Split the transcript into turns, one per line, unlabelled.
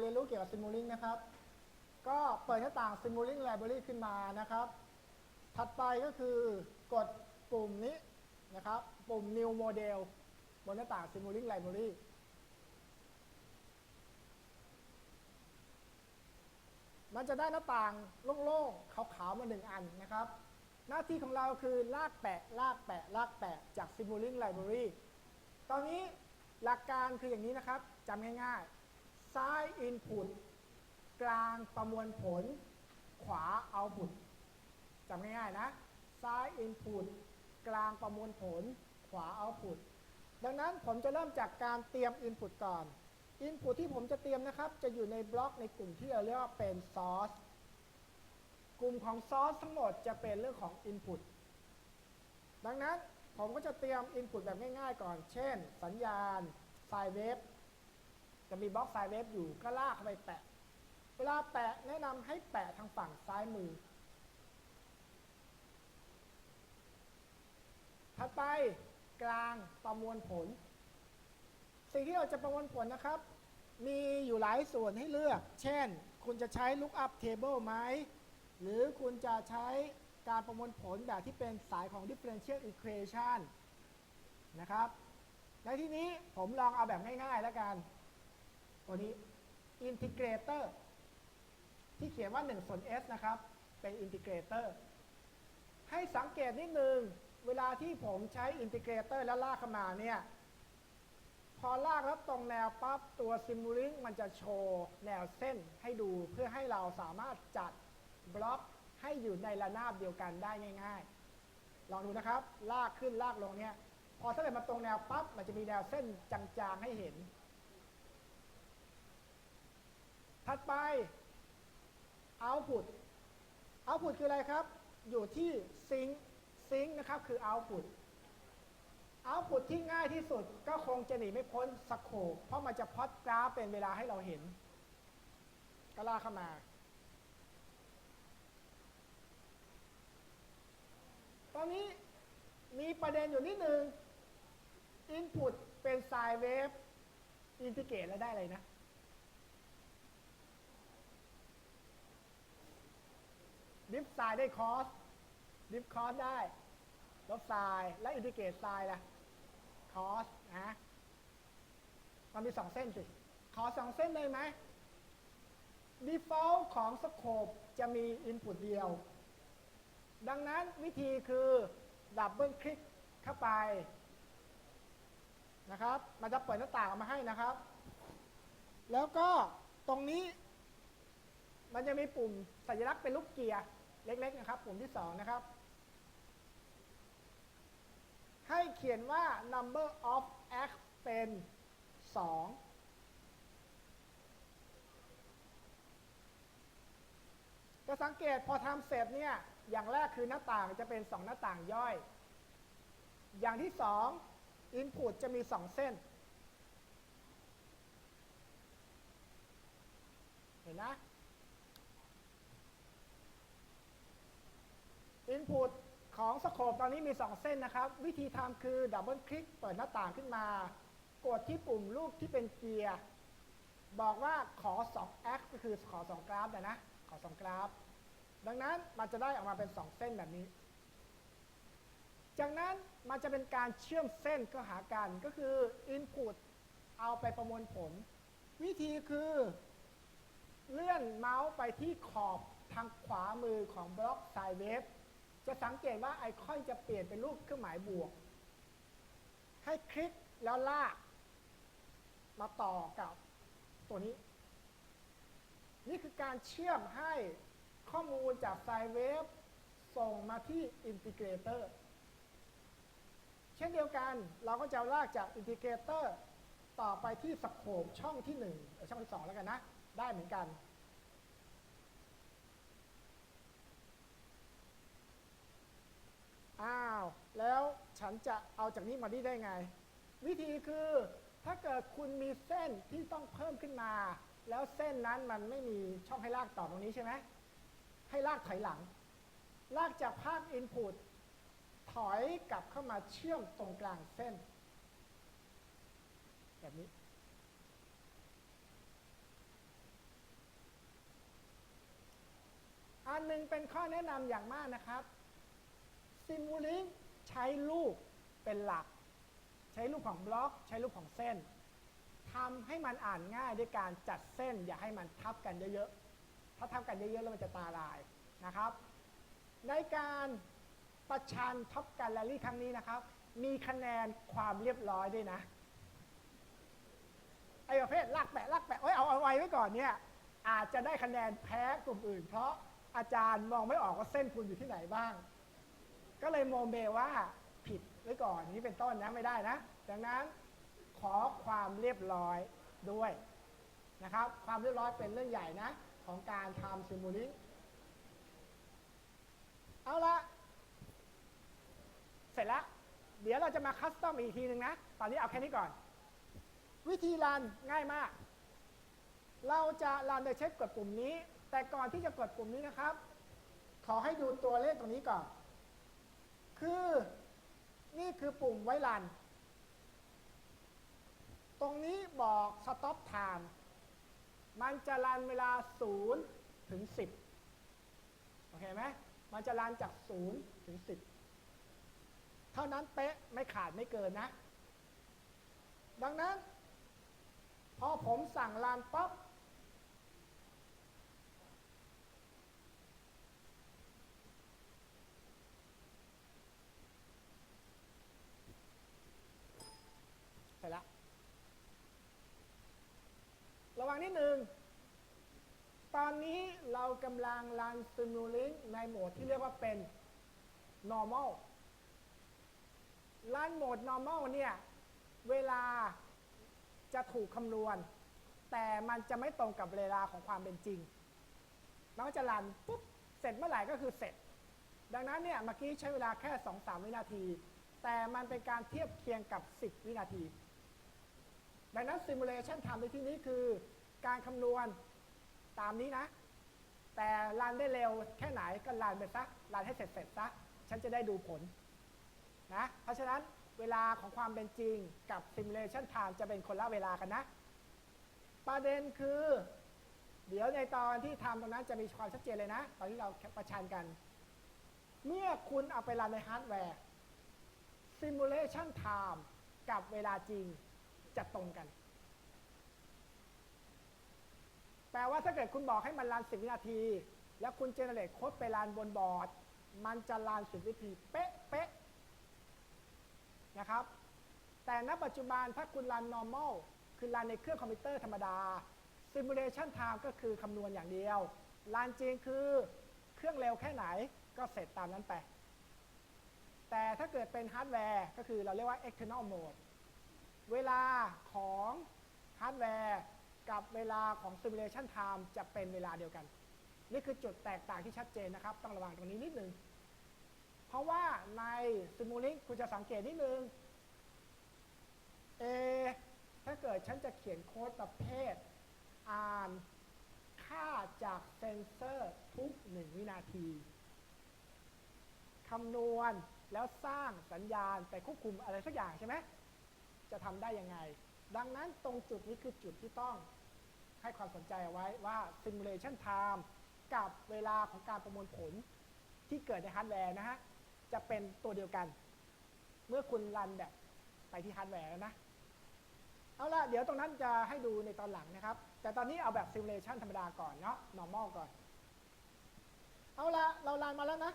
เรียนรู้เกี่ยวกับ Simulink นะครับ ก็เปิดหน้าต่าง Simulink Library ขึ้นมานะครับ ถัดไปก็คือกดปุ่มนี้นะครับ ปุ่ม New Model บนหน้าต่าง Simulink Library มันจะได้หน้าต่างโล่งๆขาวๆมาหนึ่งอันนะครับ หน้าที่ของเราคือลากแปะ ลากแปะ ลากแปะจาก Simulink Library ตอนนี้หลักการคืออย่างนี้นะครับจำง่ายๆ ซ้าย Input กลางประมวลผล ขวา Output จำง่ายๆนะ ซ้าย Input กลางประมวลผล ขวา Output ดังนั้นผมจะเริ่มจากการเตรียม Input ก่อน Input ที่ผมจะเตรียมนะครับ จะอยู่ในบล็อกในกลุ่มที่เราเรียกว่าเป็น Source กลุ่มของ Source ทั้งหมดจะเป็นเรื่องของ Input ดังนั้นผมก็จะเตรียม Input แบบง่ายๆก่อน เช่น สัญญาณไซเวฟ จะมีบล็อกไซเวฟอยู่ก็ลากเข้าไปแปะ เวลาแปะแนะนำให้แปะทางฝั่งซ้ายมือ ถัดไปกลางประมวลผล สิ่งที่เราจะประมวลผลนะครับ มีอยู่หลายส่วนให้เลือก เช่น คุณจะใช้ lookup table ไหม หรือคุณจะใช้การประมวลผลแบบที่เป็นสายของ differential equation นะครับ ในที่นี้ผมลองเอาแบบง่ายๆแล้วกัน ตัวนี้ integrator ที่เขียนว่า1ส่วน s นะครับ เป็น integrator ให้สังเกตนิดนึง เวลาที่ผมใช้ integrator แล้วลากเข้ามาเนี่ย พอลากแล้วตรงแนวปั๊บตัว Simulink มันจะโชว์แนวเส้นให้ดูเพื่อให้เราสามารถจัดบล็อกให้อยู่ในระนาบเดียวกันได้ง่าย ๆ ลองดูนะครับ ลากขึ้นลากลงเนี่ย พอถ้าเกิดมาตรงแนวปั๊บมันจะมีแนวเส้นจางๆให้เห็น ถัดไป output output คืออะไรครับ อยู่ที่ sync sync นะครับ คือ output output ที่ง่ายที่สุดก็คงจะหนีไม่พ้นสโคปเพราะมันจะพอตกราฟเป็นเวลาให้เราเห็น ก็ลากเข้ามาตอนนี้มีประเด็นอยู่นิดนึง input เป็น sine wave integrate แล้วได้อะไรนะ ดิฟไซน์ได้คอสดิฟคอสได้ ลบไซน์และอินทิเกรตไซน์ล่ะคอสนะมันมีสองเส้นสิ ขอสองเส้นเลยไหม default ของสโคปจะมี input เดียว ดังนั้นวิธีคือดับเบิลคลิกเข้าไปนะครับ มันจะเปิดหน้าต่างออกมาให้นะครับ แล้วก็ตรงนี้ มันจะมีปุ่มสัญลักษณ์เป็นลูกเกียร์ เล็กๆนะครับ ปุ่มที่ 2 นะครับ ให้เขียนว่า number of x เป็น 2 จะสังเกตพอทำเสร็จเนี่ย อย่างแรกคือหน้าต่างจะเป็น 2 หน้าต่างย่อย อย่างที่ 2 input จะมี 2 เส้น เห็นนะ Input ของสโคปตอนนี้มี 2 เส้นนะครับ วิธีทำคือดับเบิลคลิกเปิดหน้าต่างขึ้นมา กดที่ปุ่มรูปที่เป็นเกียร์ บอกว่าขอ 2 x ก็คือขอ 2 กราฟนะนะ ขอ 2 กราฟ ดังนั้นมันจะได้ออกมาเป็น 2 เส้นแบบนี้ จากนั้นมันจะเป็นการเชื่อมเส้นก็หากันก็คือ Input เอาไปประมวลผล วิธีคือเลื่อนเมาส์ไปที่ขอบทางขวามือของบล็อกไซเวฟ จะสังเกตว่าไอคอนจะเปลี่ยนเป็นรูปเครื่องหมายบวก ให้คลิกแล้วลาก มาต่อกับตัวนี้ นี่คือการเชื่อมให้ข้อมูลจากไซเวฟส่งมาที่อินทิเกรเตอร์เช่นเดียวกันเราก็จะลากจากอินทิเกรเตอร์ต่อไปที่สโคปช่องที่1เอ่อช่องที่ 2 แล้วกันนะ ได้เหมือนกันันจะเอาจากนี้มานี่ได้ไง วิธีคือถ้าเกิดคุณมีเส้นที่ต้องเพิ่มขึ้นมา แล้วเส้นนั้นมันไม่มีช่องให้ลากต่อตรงนี้ใช่ไหมให้ลากถอยหลัง ลากจากภาค Input ถอยกลับเข้ามาเชื่อมตรงกลางเส้น แบบนี้ อันหนึ่งเป็นข้อแนะนำอย่างมากนะครับซิมูลิง ใช้รูปเป็นหลัก ใช้รูปของบล็อก ใช้รูปของเส้นทำให้มันอ่านง่ายด้วยการจัดเส้น อย่าให้มันทับกันเยอะๆ ถ้าทับกันเยอะๆ แล้วมันจะตาลายนะครับ ในการประชันท็อปกันแลลี่ครั้งนี้นะครับ มีคะแนนความเรียบร้อยด้วยนะไอ้ประเภทลากแปะลากแปะโอ้ยเอาเอาไว้ไว้ก่อนเนี่ยอาจจะได้คะแนนแพ้กลุ่มอื่น เพราะอาจารย์มองไม่ออกว่าเส้นคุณอยู่ที่ไหนบ้าง ก็เลยโมเมว่าผิดไว้ก่อนนี้เป็นต้นนะไม่ได้นะ ดังนั้นขอความเรียบร้อยด้วยนะครับ ความเรียบร้อยเป็นเรื่องใหญ่นะ ของการทำซิมูลิงเอาละเสร็จแล้ว เดี๋ยวเราจะมาคัสตอมอีกทีหนึ่งนะ ตอนนี้เอาแค่นี้ก่อน วิธีรันง่ายมาก เราจะรันโดยใช้กดปุ่มนี้ แต่ก่อนที่จะกดปุ่มนี้นะครับ ขอให้ดูตัวเลขตรงนี้ก่อน คือนี่คือปุ่มไว้รัน ตรงนี้บอก stop time มันจะรันเวลา 0 ถึง 10 โอเคไหมมันจะรันจาก 0 ถึง 10 เท่านั้นเป๊ะไม่ขาดไม่เกินนะ ดังนั้น พอผมสั่งรันปั๊บ เสร็จแล้ว ระวังนิดหนึ่ง ต อนนี้เรากำลังรัน Simulink ในโหมดที่เรียกว่าเป็น normal รันโหมด normal เนี่ย เวลาจะถูกคำนวณ แต่มันจะไม่ตรงกับเวลาของความเป็นจริง มันก็จะรันปุ๊บ เสร็จเมื่อไหร่ก็คือเสร็จ ดังนั้นเนี่ยเมื่อกี้ใช้เวลาแค่ 2-3 วินาที แต่มันเป็นการเทียบเคียงกับ 10 วินาที ดังนั้น simulation ทำในที่นี้คือการคำนวณ ตามนี้นะ แต่รันได้เร็วแค่ไหนก็รันไปซะรันให้เสร็จเสร็จซะฉันจะได้ดูผลนะเพราะฉะนั้นเวลาของความเป็นจริงกับ simulation time จะเป็นคนละเวลากันนะ ประเด็นคือ เดี๋ยวในตอนที่ทำตรงนั้นจะมีความชัดเจนเลยนะ ตอนที่เราประชันกัน เมื่อคุณเอาไปรันในฮาร์ดแวร์ simulation time กับเวลาจริงจะตรงกัน แปลว่าถ้าเกิดคุณบอกให้มันรัน 10 วินาที แล้วคุณเจเนเรตโค้ดไปรันบนบอร์ด มันจะรัน 10 วินาที เป๊ะเป๊ะนะครับ แต่ณปัจจุบันถ้าคุณรัน normal คือรันในเครื่องคอมพิวเตอร์ธรรมดา simulation time ก็คือคำนวณอย่างเดียว รันจริงคือเครื่องเร็วแค่ไหนก็เสร็จตามนั้นไป แต่ถ้าเกิดเป็นฮาร์ดแวร์ก็คือเราเรียกว่า external mode เวลาของฮาร์ดแวร์ กับเวลาของ simulation time จะเป็นเวลาเดียวกัน นี่คือจุดแตกต่างที่ชัดเจนนะครับ ต้องระวังตรงนี้นิดนึง เพราะว่าใน Simulink คุณจะสังเกตนิดนึงเอถ้าเกิดฉันจะเขียนโค้ดประเภท อ่านค่าจากเซนเซอร์ทุกหนึ่งวินาทีคำนวณแล้วสร้างสัญญาณไปควบคุมอะไรสักอย่างใช่ไหม จะทำได้ยังไง ดังนั้นตรงจุดนี้คือจุดที่ต้องให้ความสนใจเอาไว้ว่า simulation time กับเวลาของการประมวลผลที่เกิดในฮาร์ดแวร์นะฮะ จะเป็นตัวเดียวกัน เมื่อคุณรันแบบไปที่ฮาร์ดแวร์แล้วนะ เอาละเดี๋ยวตรงนั้นจะให้ดูในตอนหลังนะครับ แต่ตอนนี้เอาแบบ simulation ธรรมดาก่อนเนาะ normal ก่อน เอาละเรารันมาแล้วนะ